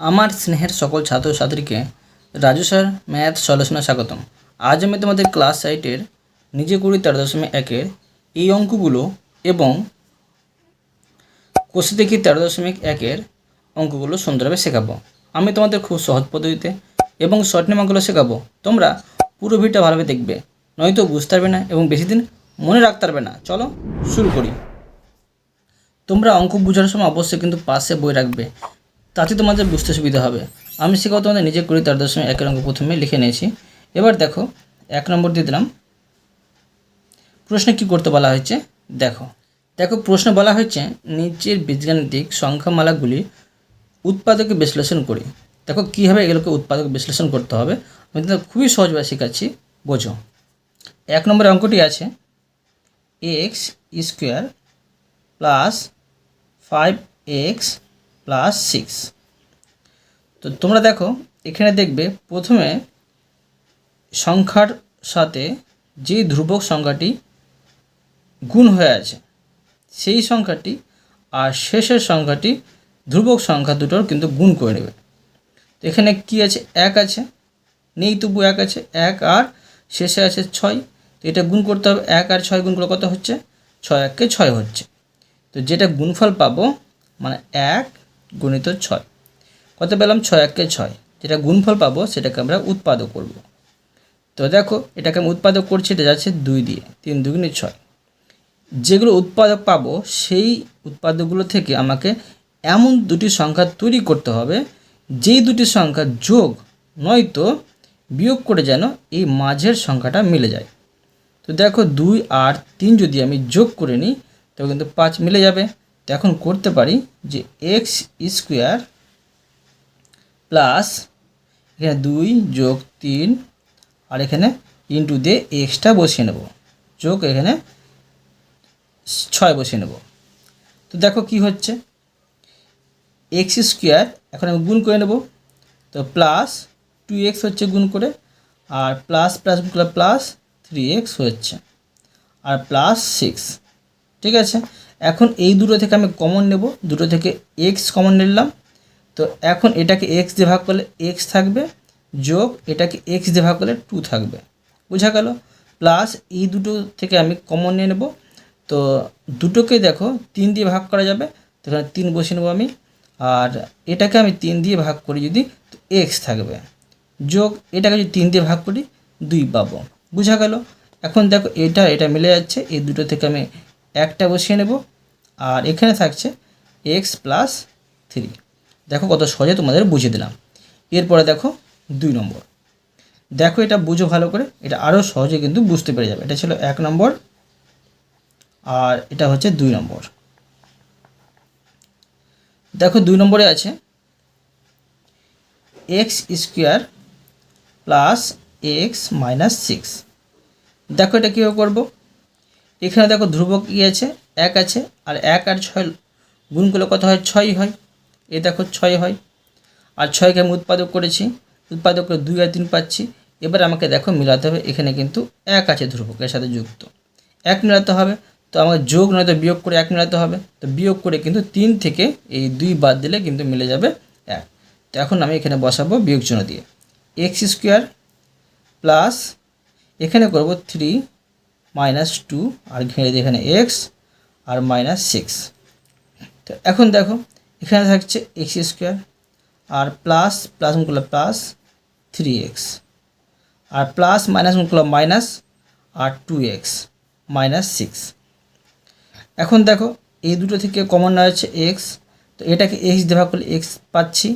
আমার স্নেহের সকল ছাত্রছাত্রীকে রাজু স্যার, ম্যাথ সলিউশনে স্বাগতম। আজ আমি তোমাদের ক্লাস সাইটের নিজে কুড়ি তেরো দশমিক একের এই অঙ্কগুলো এবং কোষে দেখি তেরো দশমিক একের অঙ্কগুলো সুন্দরভাবে শেখাবো। আমি তোমাদের খুব সহজ পদ্ধতিতে এবং শর্ট নেমাগুলো শেখাবো। তোমরা পুরো ভিডিওটা ভালোভাবে দেখবে, নয়তো বুঝতে পারবে না এবং বেশি দিন মনে রাখতে পারবে না। চলো শুরু করি। তোমরা অঙ্ক বোঝার সময় অবশ্যই কিন্তু পাশে বই রাখবে। তাতে তোমাদের বুঝতে সুবিধা হবে। আমি শেখাও তোমাদের নিজে করি, তার দশমিক একের অঙ্ক প্রথমে লিখে নিয়েছি। এবার দেখো, এক নম্বর দিয়ে দিলাম। প্রশ্নে কি করতে বলা হয়েছে? দেখো দেখো, প্রশ্ন বলা হয়েছে, নিচের বীজগাণিতিক সংখ্যামালাগুলি উৎপাদকে বিশ্লেষণ করি। দেখো, কীভাবে এগুলোকে উৎপাদক বিশ্লেষণ করতে হবে? আমি তোমাদের খুবই সহজভাবে শেখাচ্ছি, বোঝো। এক নম্বরের অঙ্কটি আছে, x square plus five x plus six তো তোমরা দেখো, এখানে দেখবে প্রথমে সংখ্যার সাথে যে ধ্রুবক সংখ্যাটি গুণ হয়ে আছে, সেই সংখ্যাটি আর শেষের সংখ্যাটি ধ্রুবক সংখ্যা দুটোর কিন্তু গুণ করে নেবে। তো এখানে কি আছে? এক আছে। নেই তবু এক আছে। এক আর শেষে আছে ছয়। তো এটা গুণ করতে হবে। এক আর ছয় গুণ করলে কত হচ্ছে? ছয়। এককে ছয় হচ্ছে। তো যেটা গুণফল পাবো মানে এক গুণিত ছয়। কত পেলাম? ছয় এককে ছয়। যেটা গুণফল পাবো, সেটাকে আমরা উৎপাদক করব। তো দেখো, এটাকে আমি উৎপাদক করছি, এটা যাচ্ছে দুই দিয়ে। তিন দুগুণে ছয়। যেগুলো উৎপাদক পাবো, সেই উৎপাদকগুলো থেকে আমাকে এমন দুটি সংখ্যা তৈরি করতে হবে, যেই দুটি সংখ্যা যোগ নয়তো বিয়োগ করে যেন এই মাঝের সংখ্যাটা মিলে যায়। তো দেখো, দুই আর তিন যদি আমি যোগ করে নিই তবে কিন্তু পাঁচ মিলে যাবে। তো এখন করতে পারি যে এক্স স্কোয়ার প্লাস এখানে দুই যোগ তিন, আর এখানে ইন্টু দিয়ে এক্সটা বসিয়ে নেব। যোগ এখানে ছয় বসিয়ে নেব। তো দেখো কি হচ্ছে? এক্স স্কোয়ার এখন আমি গুণ করে নেব। তো প্লাস টু এক্স হচ্ছে গুণ করে, আর plus plus plus three x হচ্ছে, আর প্লাস সিক্স ঠিক আছে? এখন এই দুটো থেকে আমি কমন নেব। দুটো থেকে এক্স কমন নিলাম। তো এখন এটাকে এক্স দিয়ে ভাগ করলে এক্স থাকবে। যোগ এটাকে এক্স দিয়ে ভাগ করলে টু থাকবে। বোঝা গেল? প্লাস এই দুটো থেকে আমি কমন নিয়ে নেব। তো দুটোকে দেখো, তিন দিয়ে ভাগ করা যাবে। তো এখানে তিন বসে নেব আমি। আর এটাকে আমি তিন দিয়ে ভাগ করি যদি তো এক্স থাকবে। যোগ এটাকে যদি তিন দিয়ে ভাগ করি, দুই পাবো। বোঝা গেল? এখন দেখো এটা এটা মিলে যাচ্ছে। এই দুটো থেকে আমি একটা বসিয়ে নেব, আর এখানে থাকছে এক্স প্লাস থ্রি দেখো কত সহজে তোমাদের বুঝিয়ে দিলাম। এরপরে দেখো দুই নম্বর। দেখো এটা বুঝো ভালো করে, এটা আরও সহজে কিন্তু বুঝতে পেরে যাবে। এটা ছিল এক নম্বর, আর এটা হচ্ছে দুই নম্বর। দেখো দুই নম্বরে আছে x square plus x minus six দেখো এটা কীভাবে করব? এখানে দেখো ধ্রুবক কী আছে, এক আছে, আর এক আর ছয় গুণ করলে কত হয়? ছয় হয়। এ দেখো ছয় হয়। আর ছয়কে আমি উৎপাদক করেছি। উৎপাদক করে দুই আর তিন পাচ্ছি। এবার আমাকে দেখো মিলাতে হবে। এখানে কিন্তু এক আছে ধ্রুবকের সাথে যুক্ত। এক মিলাতে হবে। তো আমাকে যোগ নয়তো বিয়োগ করে এক মিলাতে হবে। তো বিয়োগ করে কিন্তু তিন থেকে এই দুই বাদ দিলে কিন্তু মিলে যাবে এক। তো এখন আমি এখানে বসাবো বিয়োগ চিহ্ন দিয়ে। এক্স স্কোয়ার প্লাস এখানে করব থ্রি মাইনাস টু আর ঘেরে এখানে এক্স আর মাইনাস সিক্স তো এখন দেখো, এখানে থাকছে এক্স স্কোয়ার আর প্লাস প্লাস গুণ করলে প্লাস থ্রি এক্স আর প্লাস মাইনাস গুণ করলে মাইনাস আর টু এক্স মাইনাস সিক্স এখন দেখো, এই দুটো থেকে কমন নেওয়া হচ্ছে এক্স তো এটাকে এক্স দেভা করলে এক্স পাচ্ছি,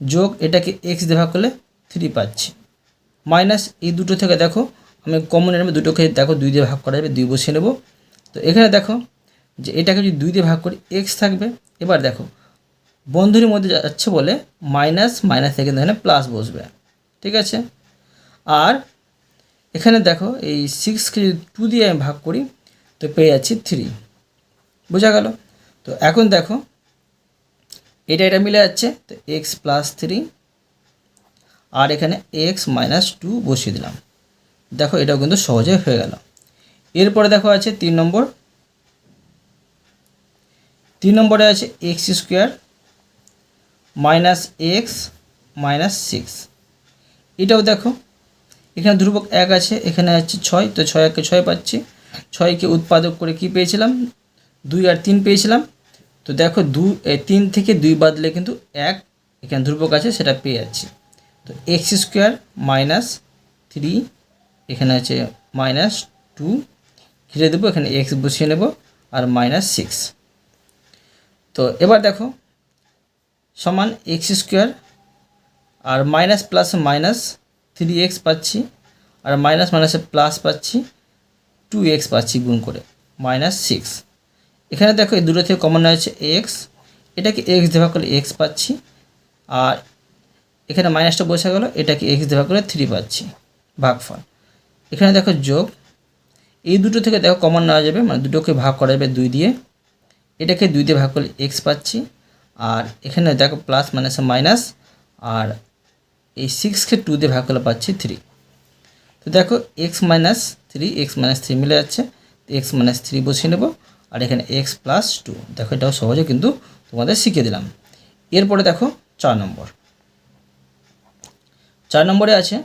যোগ এটাকে এক্স দেভা করলে থ্রি পাচ্ছি। মাইনাস এই দুটো থেকে দেখো আমি কমন নেবে দুটোকে দেখো দুই দিয়ে ভাগ করা যাবে, দুই বসিয়ে নেব। তো এখানে দেখো যে এটাকে যদি দুই দিয়ে ভাগ করি এক্স থাকবে। এবার দেখো বন্ধুর মধ্যে যাচ্ছে বলে মাইনাস মাইনাস থেকে এখানে প্লাস বসবে। ঠিক আছে? আর এখানে দেখো এই সিক্সকে যদি টু দিয়ে আমি ভাগ করি, তো পেয়ে যাচ্ছি থ্রি বোঝা গেল? তো এখন দেখো, এটা এটা মিলে যাচ্ছে, তো এক্স প্লাস থ্রি আর এখানে এক্স মাইনাস টু বসিয়ে দিলাম। দেখো এটাও কিন্তু সহজে হয়ে গেল। এরপরে দেখো আছে তিন নম্বর। তিন নম্বরে আছে x square minus x minus six. এটাও দেখো, এখানে ধ্রুবক এক আছে, এখানে আছে ছয়, তো ছয় একে ছয় পাচ্ছি। ছয়কে উৎপাদক করে কি পেয়েছিলাম? দুই আর তিন পেয়েছিলাম। তো দেখো দু তিন থেকে দুই বাদলে কিন্তু এক, এখানে ধ্রুবক আছে, সেটা পেয়ে যাচ্ছি। তো এক্স স্কোয়ার মাইনাস থ্রি এখানে আছে মাইনাস টু ঘিরে দেবো, এখানে এক্স বসিয়ে নেব, আর মাইনাস সিক্স তো এবার দেখো, সমান এক্স স্কোয়ার আর minus plus minus three x পাচ্ছি, আর মাইনাস মাইনাসে প্লাস পাচ্ছি টু এক্স পাচ্ছি গুণ করে মাইনাস সিক্স এখানে দেখো, এই দুটো থেকে কমন হয়েছে এক্স এটাকে এক্স দেওয়া করলে এক্স পাচ্ছি, আর এখানে মাইনাসটা বসে গেল, এটাকে এক্স দেওয়া করে থ্রি পাচ্ছি, ভাগফল। এখানে দেখো যোগ। এই দুটো থেকে দেখো কমন নেওয়া যাবে মানে দুটোকে ভাগ করা যাবে দুই দিয়ে। এটাকে দুই দিয়ে ভাগ করলে এক্স পাচ্ছি। আর এখানে দেখো প্লাস মাইনাসে মাইনাস আর এই সিক্সকে টু দিয়ে ভাগ করলে পাচ্ছি থ্রি তো দেখো x minus three x minus three মিলে যাচ্ছে। এক্স মাইনাস থ্রি বসিয়ে নেব। আর এখানে এক্স প্লাস টু দেখো এটাও সহজে কিন্তু তোমাদের শিখিয়ে দিলাম। এরপরে দেখো চার নম্বর। চার নম্বরে আছে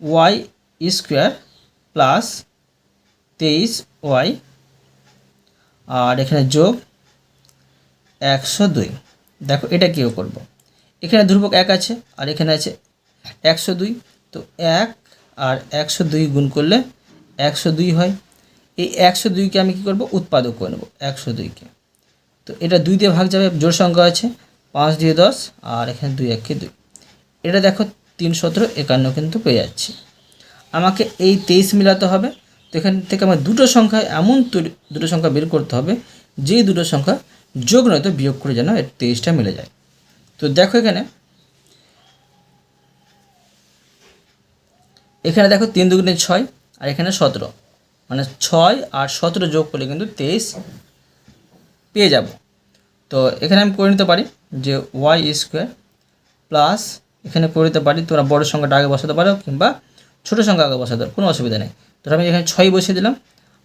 ওয়াই স্কোয়ার প্লাস তেইশ ওয়াই, আর এখানে যোগ একশো দুই। দেখো এটা কীও করব? এখানে ধ্রুবক এক আছে, আর এখানে আছে একশো দুই। তো এক আর একশো দুই গুণ করলে একশো দুই হয়। এই একশো দুইকে আমি কী করব? উৎপাদক করে নেব একশো দুইকে। তো এটা দুই দিয়ে ভাগ যাবে জোর সংখ্যা আছে পাঁচ দিয়ে দশ, আর এখানে দুই একে দুই। এটা দেখো তিন সতেরো, একান্ন কিন্তু পেয়ে যাচ্ছি। আমাকে এই তেইশ মিলাতে হবে। তো এখান থেকে আমার দুটো সংখ্যা এমন দুটো সংখ্যা বের করতে হবে যেই দুটো সংখ্যা যোগ নয়তো বিয়োগ করে যেন এর তেইশটা মিলে যায়। তো দেখো এখানে এখানে দেখো তিন দুগুণে ছয়, আর এখানে সতেরো। মানে ছয় আর সতেরো যোগ করলে কিন্তু তেইশ পেয়ে যাব। তো এখানে আমি করে নিতে পারি যে ওয়াই স্কোয়ার প্লাস এখানে করে নিতে পারি, তোমরা বড় সংখ্যাটা আগে বসাতে পারো কিংবা ছোটো সংখ্যা আগে বসাতে কোনো অসুবিধা নেই। তো আমি এখানে ছয় বসিয়ে দিলাম,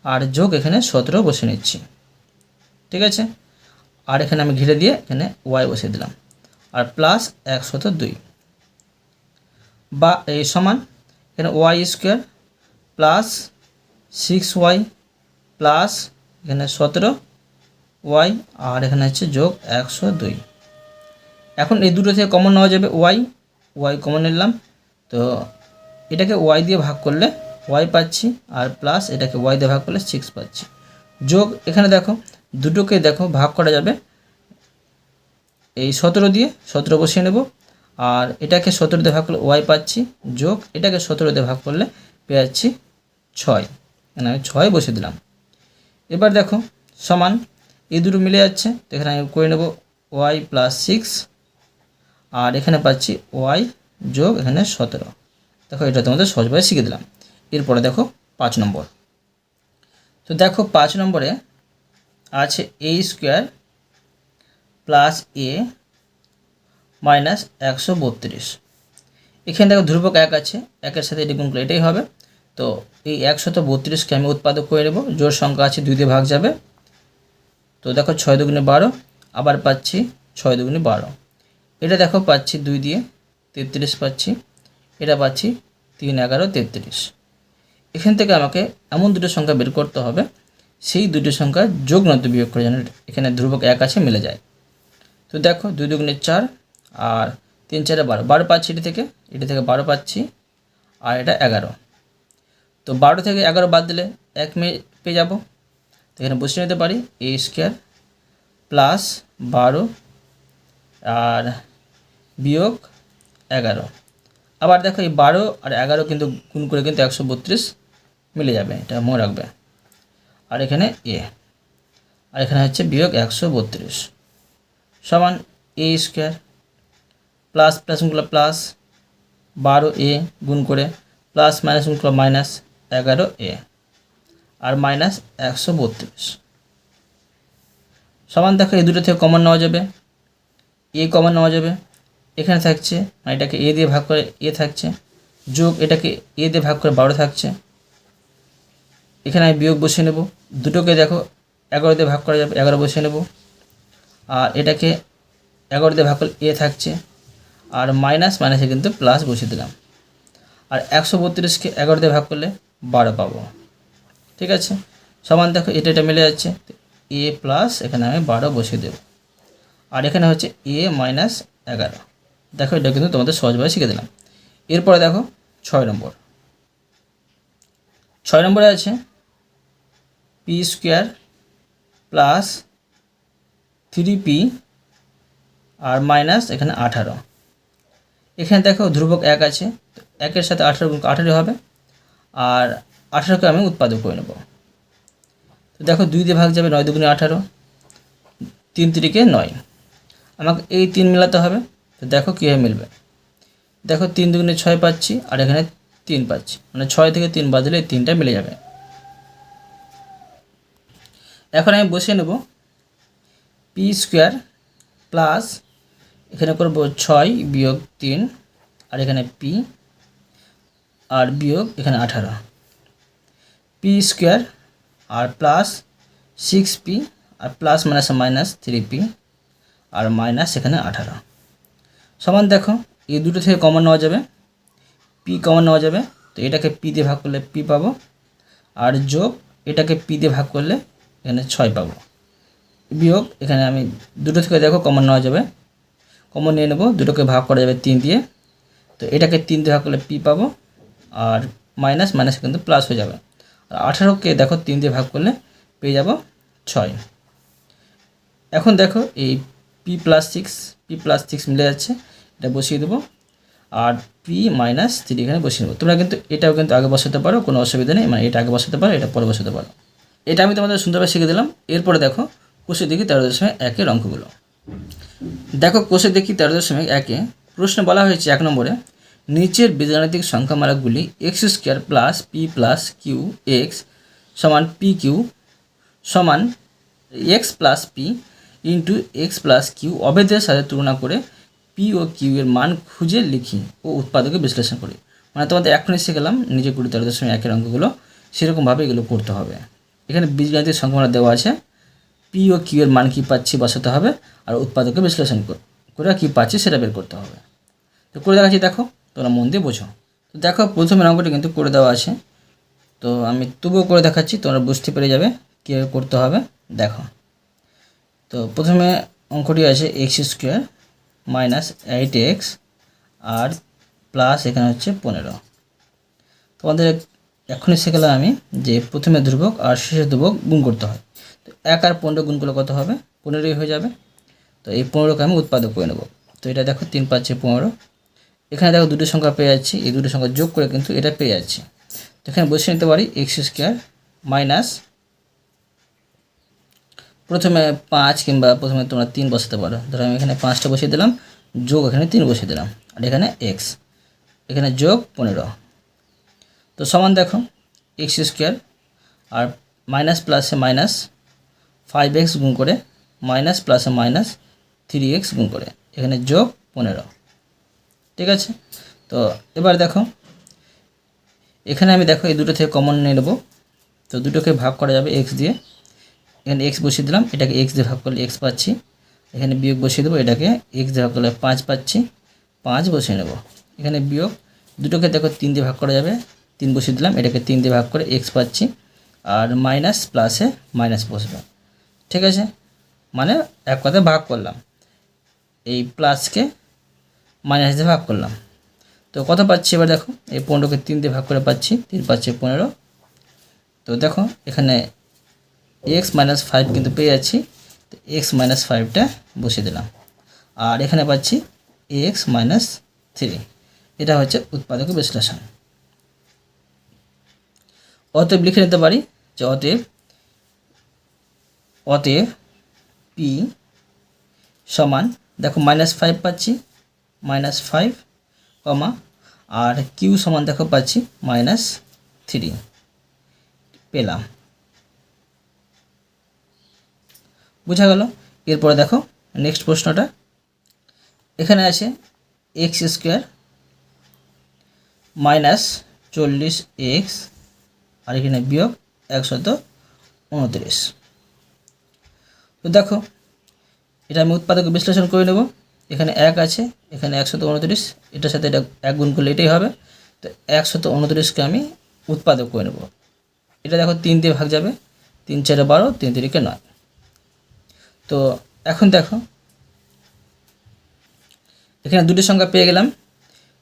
আর যোগ এখানে সতেরো বসিয়ে নিচ্ছি। ঠিক আছে? আর এখানে আমি ঘিরে দিয়ে এখানে ওয়াই বসিয়ে দিলাম। আর প্লাস একশত দুই। বা এই সমান এখানে y square plus six y plus এখানে সতেরো ওয়াই, আর এখানে হচ্ছে যোগ একশো দুই। এখন এই দুটো থেকে কমন নেওয়া যাবে ওয়াই ওয়াই কমন নিলাম। তো এটাকে ওয়াই দিয়ে ভাগ করলে ওয়াই পাচ্ছি আর প্লাস এটাকে ওয়াই দিয়ে ভাগ করলে সিক্স পাচ্ছি। যোগ, এখানে দেখো, দুটোকে দেখো, ভাগ করা যাবে। এই সতেরো দিয়ে সতেরো বসিয়ে নেব। আর এটাকে সতেরো দিয়ে ভাগ করলে ওয়াই পাচ্ছি। যোগ, এটাকে সতেরো দিয়ে ভাগ করলে পেয়ে যাচ্ছি ছয়। এখানে আমি ছয় বসিয়ে দিলাম। এবার দেখো, সমান, এই দুটো মিলে যাচ্ছে। তো এখানে আমি করে নেব ওয়াই প্লাস সিক্স আর এখানে পাচ্ছি ওয়াই যোগ, এখানে সতেরো। দেখো, এটা তোমাদের সহজভাবে শিখে দিলাম। এরপরে দেখো পাঁচ নম্বর। তো দেখো, পাঁচ নম্বরে আছে a square plus a minus একশো বত্রিশ। এখানে দেখো ধ্রুবক এক আছে, একের সাথে এটি গুণ এটাই হবে। তো এই একশত বত্রিশকে আমি উৎপাদক করে নেব জোর সংখ্যা আছে দুই দিয়ে ভাগ যাবে। তো দেখো ছয় দুগুণে বারো, আবার পাচ্ছি ছয় দুগুণে বারো। এটা দেখো পাচ্ছি দুই দিয়ে তেত্রিশ পাচ্ছি। এটা পাচ্ছি তিন, এগারো, তেত্রিশ। এখান থেকে আমাকে এমন দুটো সংখ্যা বের করতে হবে, সেই দুটো সংখ্যা যোগ নয়তো বিয়োগ করে যেন এখানে ধ্রুবক এক আছে মিলে যায়। তো দেখো দুই দুগুণে চার আর তিন চারে বারো। বারো পাচ্ছি এটি থেকে এটি থেকে বারো পাচ্ছি আর এটা এগারো। তো বারো থেকে এগারো বাদ দিলে এক মে পেয়ে যাব। তো এখানে বসে নিতে পারি এ স্কোয়ার প্লাস বারো আর বিয়োগ এগারো। আবার দেখো এই বারো আর এগারো কিন্তু গুণ করে কিন্তু একশো বত্রিশ মিলে যাবে, এটা মনে রাখবে। আর এখানে এ, আর এখানে হচ্ছে বিয়োগ একশো বত্রিশ। সমান এ স্কোয়ার প্লাস প্লাসগুলো প্লাস, বারো এ গুণ করে প্লাস মাইনাসগুলো মাইনাস এগারো এ, আর মাইনাস একশো বত্রিশ। সমান দেখো এই দুটো থেকে কমন নেওয়া যাবে, এ কমন নেওয়া যাবে এখানে থাকছে মানে এটাকে এ দিয়ে ভাগ করে এ থাকছে, যোগ এটাকে এ দিয়ে ভাগ করে বারো থাকছে। এখানে আমি বিয়োগ বসিয়ে নেব। দুটোকে দেখো, এগারো দিয়ে ভাগ করা যাবে, এগারো বসিয়ে নেব। আর এটাকে এগারো দিয়ে ভাগ করলে এ থাকছে। আর মাইনাস মাইনাসে কিন্তু প্লাস বসিয়ে দিলাম। আর একশো বত্রিশকে এগারো দিয়ে ভাগ করলে বারো পাবো। ঠিক আছে? সমান দেখো, এটা এটা মিলে যাচ্ছে। এ প্লাস এখানে আমি বারো বসিয়ে দেবো। আর এখানে হচ্ছে এ মাইনাস এগারো। দেখো, এটা কিন্তু তোমাদের সহজভাবে শিখে দিলাম। এরপরে দেখো, ছয় নম্বর। ছয় নম্বরে আছে p square plus three p আর মাইনাস এখানে আঠারো। এখানে দেখো, ধ্রুবক এক আছে একের সাথে আঠারো গুণ আঠারো হবে, আর আঠারোকে আমি উৎপাদক করে নেব। তো দেখো, দুই দিয়ে ভাগ যাবে নয় দুগুণে আঠারো, তিন তিরিকে নয়। আমাকে এই তিন মেলাতে হবে। তো দেখো কীভাবে মিলবে। দেখো তিন দুগুণে ছয় পাচ্ছি, আর এখানে তিন পাচ্ছি। মানে ছয় থেকে তিন বাদ দিলে এই তিনটা মিলে যাবে। এখন আমি বসিয়ে নেব। পি স্কোয়ার প্লাস এখানে করব ছয় বিয়োগ তিন, আর এখানে পি, আর বিয়োগ এখানে আঠারো। পি স্কোয়ার, আর প্লাস সিক্স পি, আর plus minus minus three p, আর মাইনাস এখানে আঠারো। সমান দেখো, এই দুটো থেকে কমন নেওয়া যাবে। পি কমন নেওয়া যাবে, তো এটাকে পি দিয়ে ভাগ করলে পি পাবো। আর যোগ, এটাকে পি দিয়ে ভাগ করলে এখানে ছয় পাবো। বিয়োগ, এখানে আমি দুটো থেকে দেখো কমন নেওয়া যাবে। কমন নিয়ে নেব, দুটোকে ভাগ করা যাবে তিন দিয়ে। তো এটাকে তিন দিয়ে ভাগ করলে পি পাবো, আর মাইনাস মাইনাস কিন্তু প্লাস হয়ে যাবে। আর আঠারোকে দেখো তিন দিয়ে ভাগ করলে পেয়ে যাব ছয়। এখন দেখো এই p plus six p plus six মিলে যাচ্ছে। এটা বসিয়ে দেবো। আর পি মাইনাস থ্রি এখানে বসিয়ে নেব তোমরা কিন্তু এটাও কিন্তু আগে বসাতে পারো, কোনো অসুবিধা নেই। মানে এটা আগে বসাতে পারো, এটা পরে বসাতে পারো। এটা আমি তোমাদের সুন্দরভাবে শিখে দিলাম। এরপরে দেখো কোষে দেখি তেরো দশমিক একের অঙ্কগুলো। দেখো কোষে দেখি তেরো দশমিক একে, প্রশ্নে বলা হয়েছে এক নম্বরে, নিচের বীজগাণিতিক সংখ্যামালাগুলি x square plus p plus q x সমান পি কিউ সমান x plus p into x plus q অবেদের সাথে তুলনা করে পি ও কিউ এর মান খুঁজে লিখি ও উৎপাদকে বিশ্লেষণ করি। মানে তোমাদের এখনই শিখলাম নিজে কুড়ি তেরো দশমিক একের অঙ্কগুলো সেরকমভাবে এগুলো করতে হবে। এখানে বীজগাণিতিক সংখ্যামালা দেওয়া আছে। পি ও কিউ এর মান কী পাচ্ছি বসাতে হবে আর উৎপাদকে বিশ্লেষণ করে কী পাচ্ছি সেটা বের করতে হবে। তো করে দেখাচ্ছি, দেখো, তোমরা মন দিয়ে বোঝো। তো দেখো, প্রথমের অঙ্কটি কিন্তু করে দেওয়া আছে। তো আমি তবুও করে দেখাচ্ছি, তোমরা বুঝতে পেরে যাবে কীভাবে করতে হবে। দেখো। তো প্রথমে অঙ্কটি আছে x square minus eight x আর প্লাস এখানে হচ্ছে পনেরো। তোমাদের এখনই শিখলাম আমি যে প্রথমে ধ্রুবক আর শেষে ধ্রুবক গুণ করতে হয়। তো এক আর পনেরো গুণ করলে কত হবে? পনেরোই হয়ে যাবে। তো এই পনেরোকে আমি উৎপাদক করে নেব। তো এটা দেখো তিন পাচ্ছে পনেরো। এখানে দেখো দুটো সংখ্যা পেয়ে যাচ্ছি। এই দুটো সংখ্যা যোগ করে কিন্তু এটা পেয়ে যাচ্ছি। তো এখানে বসে নিতে পারি এক্স স্কোয়ার মাইনাস প্রথমে পাঁচ কিংবা প্রথমে তোমরা তিন বসাতে পারো। ধরো আমি এখানে পাঁচটা বসিয়ে দিলাম, যোগ এখানে তিন বসিয়ে দিলাম, আর এখানে এক্স এখানে যোগ পনেরো। তো সমান দেখো এক্স স্কোয়ার আর মাইনাস প্লাসে মাইনাস ফাইভ এক্স গুণ করে মাইনাস প্লাসে মাইনাস থ্রি এক্স গুণ করে। এখানে যোগ পনেরো। ঠিক আছে? তো এবার দেখো, এখানে আমি দেখো এই দুটো থেকে কমন নিয়ে নেব। তো দুটোকে ভাগ করা যাবে এক্স দিয়ে। এখানে এক্স বসিয়ে দিলাম, এটাকে এক্স দিয়ে ভাগ করলে এক্স পাচ্ছি। এখানে বিয়োগ বসিয়ে দেবো, এটাকে এক্স দিয়ে ভাগ করলে পাঁচ পাচ্ছি। পাঁচ বসিয়ে নেব। এখানে বিয়োগ, দুটোকে দেখো তিন দিয়ে ভাগ করা যাবে। তিন বসিয়ে দিলাম, এটাকে তিন দিয়ে ভাগ করে এক্স পাচ্ছি। আর মাইনাস প্লাসে মাইনাস বসবে। ঠিক আছে? মানে এক কথায় ভাগ করলাম। এই প্লাসকে মাইনাস দিয়ে ভাগ করলাম। তো কত পাচ্ছি এবার দেখো? এই পনেরোকে তিন দিয়ে ভাগ করে পাচ্ছি, তিন পাচ্ছে পনেরো। তো দেখো, এখানে এক্স মাইনাস ফাইভ কিন্তু পেয়ে যাচ্ছি, তো এক্স মাইনাস ফাইভটা বসিয়ে দিলাম। আর এখানে পাচ্ছি এক্স মাইনাস থ্রি এটা হচ্ছে উৎপাদক বিশ্লেষণ। অতএব লিখে নিতে পারি যে অতএব অতএব পি সমান, দেখো মাইনাস ফাইভ পাচ্ছি মাইনাস ফাইভ কমা আর কিউ সমান দেখো পাচ্ছি মাইনাস থ্রি পেলাম। বোঝা গেল? এরপরে দেখো নেক্সট প্রশ্নটা। এখানে আছে এক্স স্কোয়ার মাইনাস চল্লিশ এক্স আর এখানে বিয়োগ একশত উনত্রিশ। তো দেখো, এটা আমি উৎপাদক বিশ্লেষণ করে নেব। এখানে এক আছে, এখানে একশত উনত্রিশ, এটার সাথে এটা এক গুণ করলে এটাই হবে। তো একশত উনত্রিশকে আমি উৎপাদক করে নেব। এটা দেখো তিন দিয়ে ভাগ যাবে, তিন চারে বারো, তিন তিরিকে নয়। তো এখন দেখো। এখানে দুটি সংখ্যা পেয়ে গেলাম।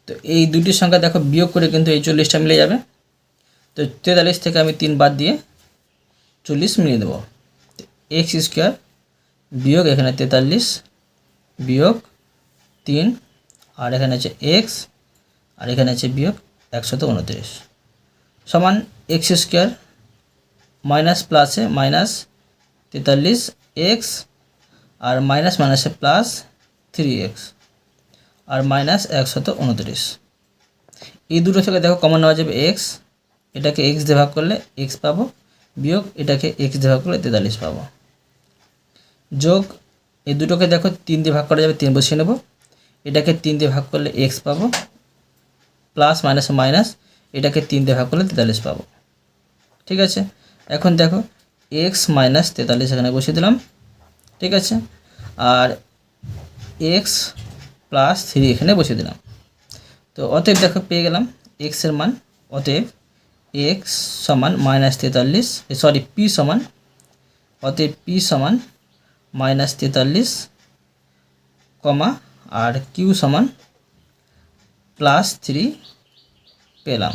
তো এই দুটি সংখ্যা দেখো বিয়োগ করে কিন্তু এই চল্লিশটা মিলে যাবে। তো তেতাল্লিশ থেকে আমি তিন বাদ দিয়ে চল্লিশ মিলিয়ে দেবো। এক্স স্কোয়ার বিয়োগ এখানে তেতাল্লিশ, বিয়োগ তিন, আর এখানে আছে এক্স, আর এখানে আছে বিয়োগ একশত উনত্রিশ। সমান এক্স স্কোয়ার মাইনাস প্লাসে মাইনাস তেতাল্লিশ এক্স আর মাইনাস মাইনাসে প্লাস থ্রি এক্স আর মাইনাস একশত উনত্রিশ। এই দুটো থেকে দেখো কমন নেওয়া যাবে এক্স এটাকে এক্স দিয়ে ভাগ করলে এক্স পাবো, বিয়োগ এটাকে এক্স দিয়ে ভাগ করলে তেতাল্লিশ পাবো। যোগ, এই দুটোকে দেখো তিন দিয়ে ভাগ করা যাবে, তিন বসিয়ে নেব। এটাকে তিন দিয়ে ভাগ করলে এক্স পাবো প্লাস মাইনাস মাইনাস এটাকে তিন দিয়ে ভাগ করলে তেতাল্লিশ পাবো। ঠিক আছে? এখন দেখো এক্স মাইনাস তেতাল্লিশ এখানে বসিয়ে দিলাম। ঠিক আছে? আর এক্স প্লাস থ্রি এখানে বসিয়ে দিলাম। তো অতএব দেখো পেয়ে গেলাম এক্সের মান, অতএব এক্স সমান মাইনাস তেতাল্লিশ সরি পি সমান, অতএব পি সমান মাইনাস তেতাল্লিশ কমা আর কিউ সমান প্লাস থ্রি পেলাম।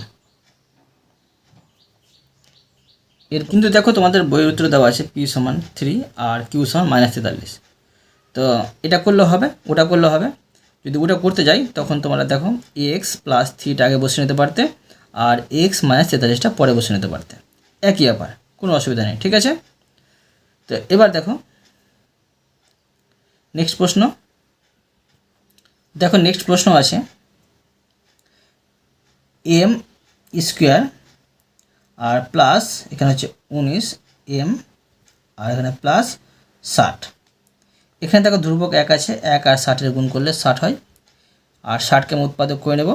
এর কিন্তু দেখো তোমাদের বইয়ের উত্তর দেওয়া আছে পি সমান থ্রি আর কিউ সমান মাইনাস তেতাল্লিশ। তো এটা করলে হবে, ওটা করলে হবে। যদি ওটা করতে যাই, তখন তোমরা দেখো এক্স প্লাস থ্রিটা আগে বসে নিতে পারতে আর এক্স মাইনাস তেতাল্লিশটা পরে বসে নিতে পারতে। একই ব্যাপার, কোনো অসুবিধা নেই, ঠিক আছে? তো এবার দেখো নেক্সট প্রশ্ন। দেখো নেক্সট প্রশ্ন আছে এম স্কোয়ার আর প্লাস এখানে হচ্ছে উনিশ এম আর এখানে প্লাস ষাট। এখানে দেখো ধ্রুবক এক আছে, এক আর ষাটের গুণ করলে ষাট হয়। আর ষাটকে আমি উৎপাদক করে নেব।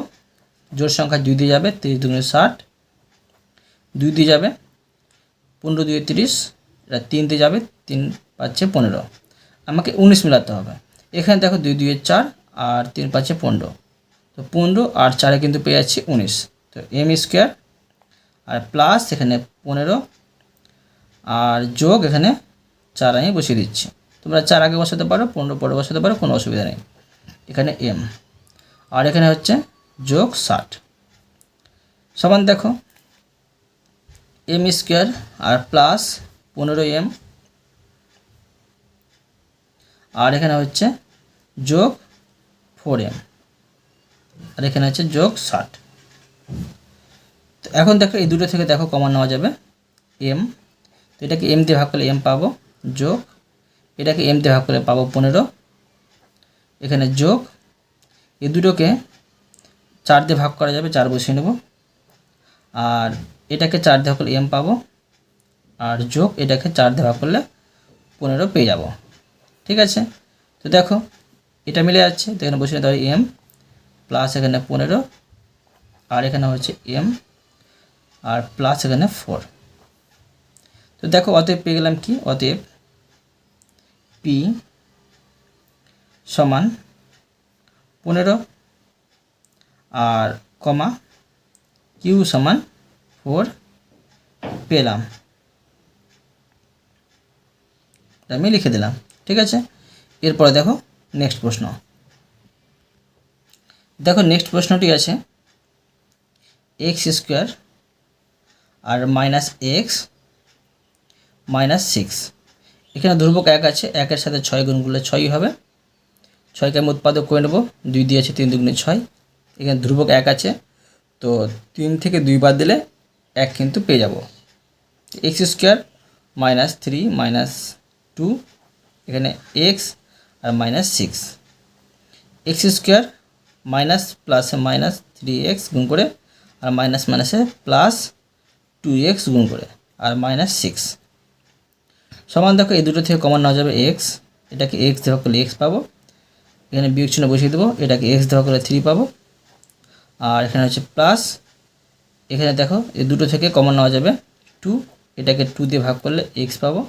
জোর সংখ্যা দুই দিয়ে যাবে, তিরিশ দুগুণে ষাট। দুই দিয়ে যাবে, পনেরো দুই তিরিশ, এটা তিন দিয়ে যাবে, তিন পাচ্ছে পনেরো। আমাকে উনিশ মেলাতে হবে। এখানে দেখো দুই দুইয়ের চার, আর তিন পাচ্ছে পনেরো। তো পনেরো আর চারে কিন্তু পেয়ে যাচ্ছি উনিশ। তো এম স্কোয়ার আর প্লাস এখানে পনেরো আর যোগ এখানে চার আমি বসিয়ে দিচ্ছি। তোমরা চার আগে বসাতে পারো, পনেরো পরে বসাতে পারো, কোনো অসুবিধা নেই। এখানে এম আর এখানে হচ্ছে যোগ ষাট। সমান দেখো এম স্কোয়ার আর প্লাস পনেরো এম আর এখানে হচ্ছে যোগ ফোর এম আর এখানে হচ্ছে যোগ ষাট। এখন দেখো এই দুটো থেকে দেখো কমান নেওয়া যাবে। এম তো এটাকে এম দিয়ে ভাগ করলে এম পাবো। যোগ, এটাকে এম দিয়ে ভাগ করলে পাবো পনেরো। এখানে যোগ, এই দুটোকে চার দিয়ে ভাগ করা যাবে, চার বসিয়ে নেব। আর এটাকে চার দিয়ে ভাগ করলে এম পাবো। আর যোগ, এটাকে চার দিয়ে ভাগ করলে পনেরো পেয়ে যাব। ঠিক আছে? তো দেখো, এটা মিলে যাচ্ছে। তো এখানে বসিয়ে হবে এম প্লাস এখানে পনেরো। আর এখানে হচ্ছে এম আর প্লাস এখানে ফোর তো দেখো, অতএব পেয়ে গেলাম কি? অতএব পি সমান পনেরো আর কমা কিউ সমান ফোর পেলাম। আমি লিখে দিলাম, ঠিক আছে? এরপরে দেখো নেক্সট প্রশ্ন। দেখো নেক্সট প্রশ্নটি আছে এক্স স্কোয়ার আর মাইনাস এক্স মাইনাস সিক্স এখানে ধ্রুবক এক আছে, একের সাথে ছয় গুণ করলে ছয়ই হবে। ছয়কে আমি উৎপাদক করে নেব, দুই দিয়েছে তিন দুগুণে ছয়। এখানে ধ্রুবক এক আছে, তো তিন থেকে দুই বাদ দিলে এক কিন্তু পেয়ে যাব। X square minus three minus two এখানে এক্স আর minus six x square minus প্লাসে মাইনাস থ্রি এক্স গুণ করে, আর মাইনাস মাইনাসে প্লাস টু এক্স গুণ করে, আর মাইনাস সিক্স সমান দেখো, এই দুটো থেকে কমন নেওয়া যাবে এক্স এটাকে এক্স দেওয়া করলে এক্স পাবো। এখানে বিয়োগ বসিয়ে দেবো, এটাকে এক্স দেওয়া করলে থ্রি পাবো। আর এখানে হচ্ছে প্লাস এখানে দেখো, এই দুটো থেকে কমন নেওয়া যাবে টু এটাকে টু দিয়ে ভাগ করলে এক্স পাবো।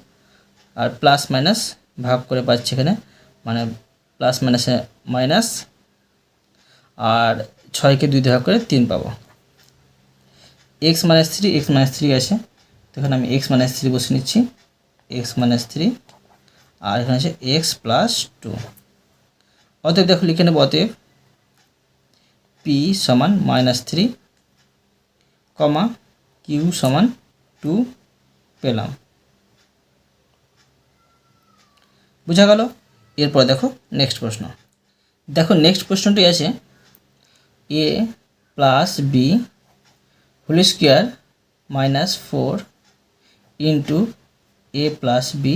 আর প্লাস মাইনাস ভাগ করে পাচ্ছি এখানে মানে প্লাস মাইনাসে মাইনাস আর ছয়কে দুই দিয়ে ভাগ করে তিন পাবো। X minus three x minus three আছে তো এখানে আমি এক্স মাইনাস থ্রি বসে নিচ্ছি। এক্স মাইনাস থ্রি আর এখানে আছে এক্স প্লাস টু অতএব দেখো লিখে নেব, অতএব পি সমান মাইনাস থ্রি কমা কিউ সমান টু পেলাম। বুঝা গেল? এরপর দেখো নেক্সট প্রশ্ন। দেখো নেক্সট প্রশ্নটি আছে a plus b whole square minus four into a plus b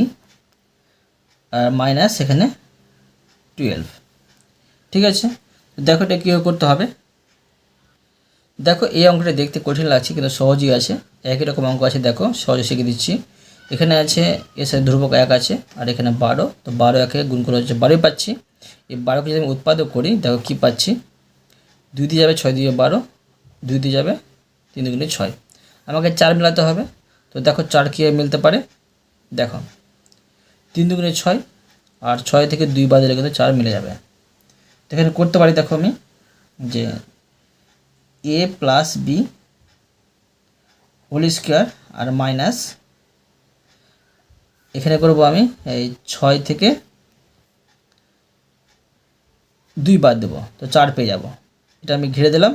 R minus এখানে টুয়েলভ ঠিক আছে? দেখো এটা কীভাবে করতে হবে। দেখো এই অঙ্কটা দেখতে কঠিন লাগছে, কিন্তু সহজই আছে। একই রকম অঙ্ক আছে, দেখো, সহজে শিখে দিচ্ছি। এখানে আছে, এর সাথে ধ্রুবক এক আছে, আর এখানে বারো। তো বারো একে গুণ করে হচ্ছে বারোই পাচ্ছি। এই বারোকে যদি আমি উৎপাদক করি, দেখো কী পাচ্ছি? দুই দিয়ে যাবে ছয় দিয়ে বারো। দুই দিয়ে যাবে তিন দুগুণে ছয়। আমাকে চার মেলাতে হবে। তো দেখো চার কীভাবে মিলতে পারে? দেখো, তিন দুগুণে ছয় আর ছয় থেকে দুই বাজারে কিন্তু চার মিলে যাবে। তো এখানে করতে পারি দেখো আমি যে a plus b whole square R minus এখানে করব আমি এই ছয় থেকে দুই বাদ দেবো। তো চার পেয়ে যাব। এটা আমি ঘিরে দিলাম।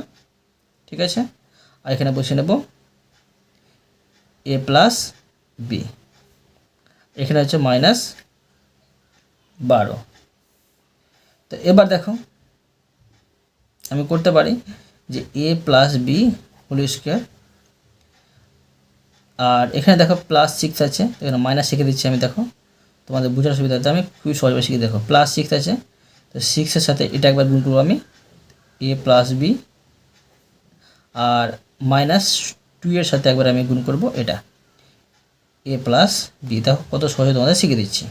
ঠিক আছে? আর এখানে বসে নেব এ প্লাস বি। এখানে হচ্ছে মাইনাস বারো। তো এবার দেখো, আমি করতে পারি যে a plus b whole square. আর এখানে দেখো প্লাস সিক্স আছে এখানে মাইনাস শিখে দিচ্ছি আমি, দেখো। তোমাদের বোঝার সুবিধা হচ্ছে, আমি খুবই সহজভাবে শিখে দেখো, প্লাস সিক্স আছে। তো সিক্সের সাথে এটা একবার গুণ করব আমি, এ প্লাস বি। আর মাইনাস টু এর সাথে একবার আমি গুণ করব এটা। এ প্লাস বি দেখো কত সহজে তোমাদের শিখে দিচ্ছি।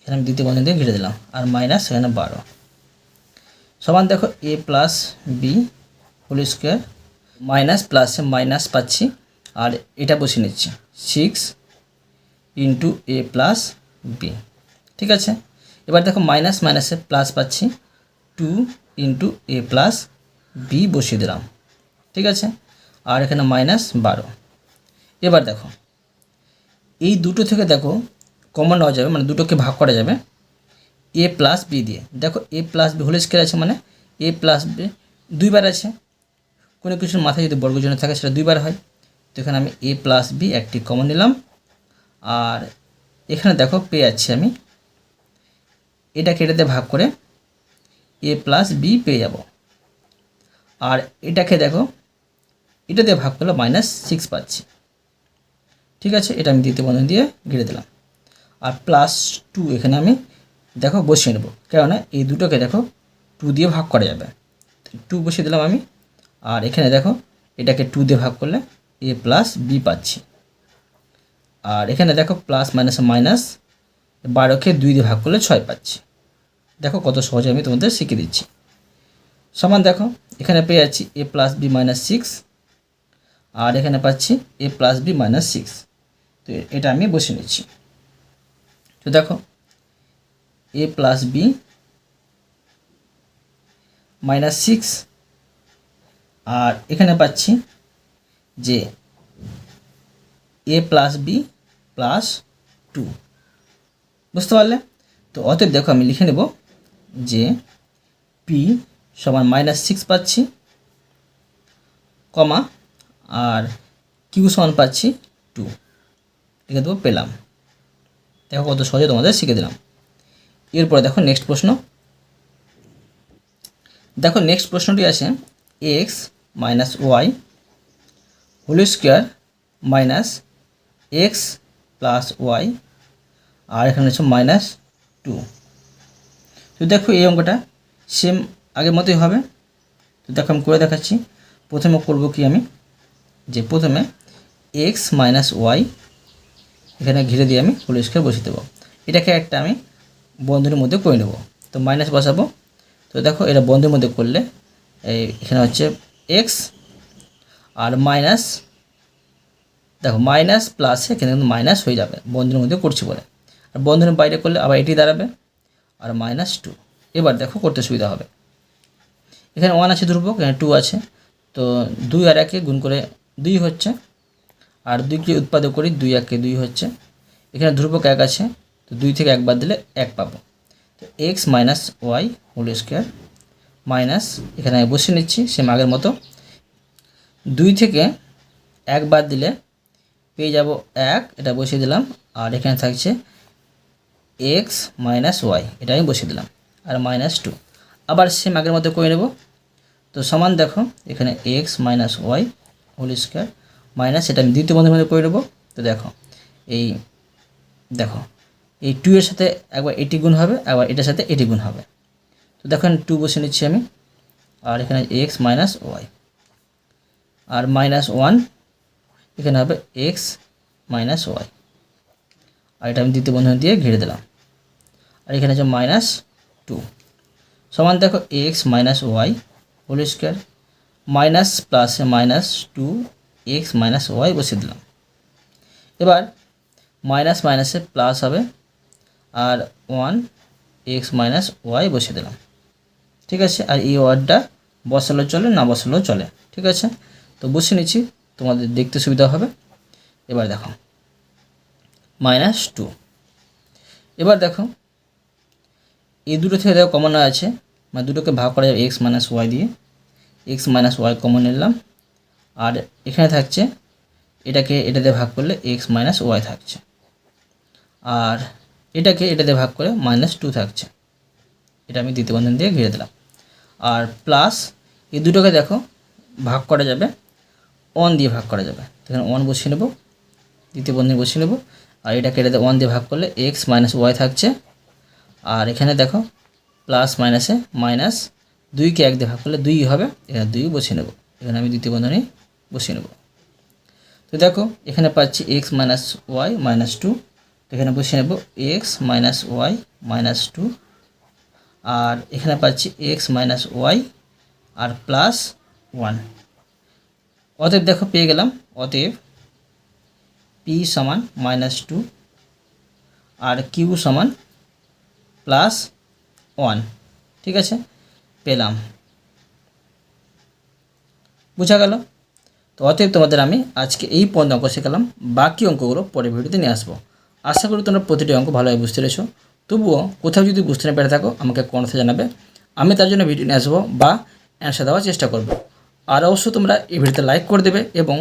এখানে আমি দ্বিতীয় বন্ধন দিয়ে ঘিরে দিলাম, আর মাইনাস এখানে বারো। সমান দেখো a plus b whole square minus প্লাসে মাইনাস পাচ্ছি, আর এটা বসে নিচ্ছি six into a plus b ঠিক আছে? এবার দেখো মাইনাস মাইনাসে প্লাস পাচ্ছি two into a plus b বসিয়ে দিলাম। ঠিক আছে? আর এখানে মাইনাস বারো। এবার দেখো, এই দুটো থেকে দেখো কমন নেওয়া যাবে মানে দুটোকে ভাগ করা যাবে এ প্লাস বি দিয়ে। দেখো a plus b whole square আছে মানে এ প্লাস বি দুইবার আছে। কোনো কিছুর মাথায় যদি বর্গজনে থাকে সেটা দুইবার হয়। তো এখানে আমি এ প্লাস বি একটি কমন নিলাম। আর এখানে দেখো পেয়ে যাচ্ছি আমি। এটাকে এটাতে ভাগ করে এ প্লাস বি পেয়ে যাব। আর এটাকে দেখো এটা দিয়ে ভাগ করলে মাইনাস সিক্স পাচ্ছি। ঠিক আছে, এটা আমি দ্বিতীয় বন্ধন দিয়ে ঘিরে দিলাম। আর প্লাস টু এখানে আমি দেখো বসিয়ে নেব। কেননা এই দুটোকে দেখো টু দিয়ে ভাগ করা যাবে। টু বসিয়ে দিলাম আমি। আর এখানে দেখো এটাকে টু দিয়ে ভাগ করলে এ প্লাস বি পাচ্ছি। আর এখানে দেখো প্লাস মাইনাস মাইনাস বারোকে দুই দিয়ে ভাগ করলে ছয় পাচ্ছি। দেখো কত সহজে আমি তোমাদের শিখিয়ে দিচ্ছি। সমান দেখো, এখানে পেয়ে যাচ্ছি a plus b minus six আর এখানে পাচ্ছি a plus b minus six তো এটা আমি বসে নিচ্ছি। তো দেখো a plus b minus six আর এখানে পাচ্ছি যে a plus b plus two বুঝতে পারলে? তো অতএব দেখো আমি লিখে নেব যে পি সমান মাইনাস সিক্স পাচ্ছি, কমা আর কিউ সমান পাচ্ছি টু লিখে দেবো পেলাম। দেখো কত সহজে তোমাদের শিখে দিলাম। এরপরে দেখো নেক্সট প্রশ্ন। দেখো নেক্সট প্রশ্নটি আছে x minus y whole square minus x plus y আর এখানে হচ্ছে মাইনাস টু তো দেখো এই অঙ্কটা সেম আগের মতোই হবে। তো দেখো আমি করে দেখাচ্ছি। প্রথমে করব কি আমি? যে প্রথমে এক্স মাইনাস ওয়াই এখানে ঘিরে দিয়ে আমি হোল স্কোয়ার বসিয়ে দেবো। এটাকে একটা আমি বন্ধুর মধ্যে করে নেব। তো মাইনাস বসাবো। তো দেখো, এটা বন্ধুর মধ্যে করলে এই এখানে হচ্ছে এক্স আর মাইনাস দেখো মাইনাস প্লাস এখানে কিন্তু মাইনাস হয়ে যাবে বন্ধুর মধ্যে করছি বলে। আর বন্ধুর বাইরে করলে আবার এটি দাঁড়াবে, আর মাইনাস টু এবার দেখো করতে সুবিধা হবে। এখানে ওয়ান আছে ধ্রুবক এখানে টু আছে। তো দুই আর একে গুণ করে দুই হচ্ছে, আর দুইকে উৎপাদক করি দুই একে দুই হচ্ছে। এখানে ধ্রুবক এক আছে, তো দুই থেকে এক বাদ দিলে এক পাবো। তো x minus y whole square minus, এখানে আমি বসিয়ে নিচ্ছি সেম আগের মতো। দুই থেকে এক বাদ দিলে পেয়ে যাব এক, এটা বসিয়ে দিলাম, আর এখানে থাকছে এক্স মাইনাস ওয়াই, এটা আমি বসিয়ে দিলাম, আর মাইনাস টু। আবার সেম আগের মতো করে নেব। তো সমান দেখো, এখানে x minus y whole square minus এটা আমি দ্বিতীয় বন্ধের মধ্যে করে নেব। তো দেখো, এই দেখো, এই টু এর সাথে একবার এটি গুণ হবে, একবার এটার সাথে এটি গুণ হবে। তো দেখো টু বসে নিচ্ছি আমি, আর এখানে এক্স মাইনাস ওয়াই আর মাইনাস ওয়ান এখানে হবে এক্স মাইনাস ওয়াই আর এটা আমি দ্বিতীয় বন্ধন দিয়ে ঘিরে দিলাম। আর এখানে আছে মাইনাস টু সমান দেখো x minus y whole square minus প্লাসে minus two x minus y বসিয়ে দিলাম। এবার মাইনাস মাইনাসে প্লাস হবে আর ওয়ান এক্স মাইনাস ওয়াই বসিয়ে দিলাম। ঠিক আছে? আর এই ওয়ার্ডটা বসালেও চলে, না বসালেও চলে। ঠিক আছে? তো বসিয়ে নিচ্ছি, তোমাদের দেখতে সুবিধা হবে। এবার দেখো। মাইনাস টু এবার দেখো, এই দুটো থেকে দেখো কমন আছে মানে দুটোকে ভাগ করা যাবে এক্স মাইনাস ওয়াই দিয়ে। এক্স মাইনাস ওয়াই কমন নিলাম। আর এখানে থাকছে, এটাকে এটাতে ভাগ করলে এক্স মাইনাস ওয়াই থাকছে। আর এটাকে এটাতে ভাগ করে মাইনাস টু থাকছে। এটা আমি দ্বিতীয় বন্ধন দিয়ে ঘিরে দিলাম। আর প্লাস এই দুটোকে দেখো, ভাগ করা যাবে ওয়ান দিয়ে ভাগ করা যাবে। এখানে ওয়ান বসিয়ে নেব, দ্বিতীয় বন্ধনে বসিয়ে নেব। আর এটাকে এটাতে ওয়ান দিয়ে ভাগ করলে এক্স মাইনাস ওয়াই থাকছে। আর এখানে দেখো প্লাস মাইনাসে মাইনাস দুইকে এক দিয়ে ভাগ করলে দুই হবে এখানে দুই বসিয়ে নেব। এখানে আমি দ্বিতীয় বন্ধনে বসিয়ে নেব। তো দেখো, এখানে পাচ্ছি x minus y minus two এখানে বসিয়ে নেব x minus y minus two আর এখানে পাচ্ছি এক্স মাইনাস ওয়াই আর প্লাস ওয়ান অতএব দেখো, পেয়ে গেলাম। অতএব পি সমান মাইনাস টু আর কিউ সমান প্লাস ওয়ান ঠিক আছে? পেলাম। বোঝা গেল? তো অতএব তোমাদের আমি আজকে এই পর্যন্ত অঙ্ক শেখালাম। বাকি অঙ্কগুলো পরে ভিডিওতে নিয়ে আসব। আশা করি তোমরা প্রতিটি অঙ্ক ভালোভাবে বুঝতে পেরেছ। তবুও কোথাও যদি বুঝতে না পেরে থাকো, আমাকে কমেন্টে জানাবে। আমি তার জন্য ভিডিও নিয়ে আসব বা অ্যান্সার দেওয়ার চেষ্টা করব। আর অবশ্যই তোমরা এই ভিডিওতে লাইক করে দেবে এবং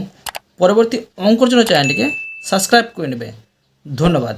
পরবর্তী অঙ্কর জন্য চ্যানেলটিকে সাবস্ক্রাইব করে নেবে। ধন্যবাদ।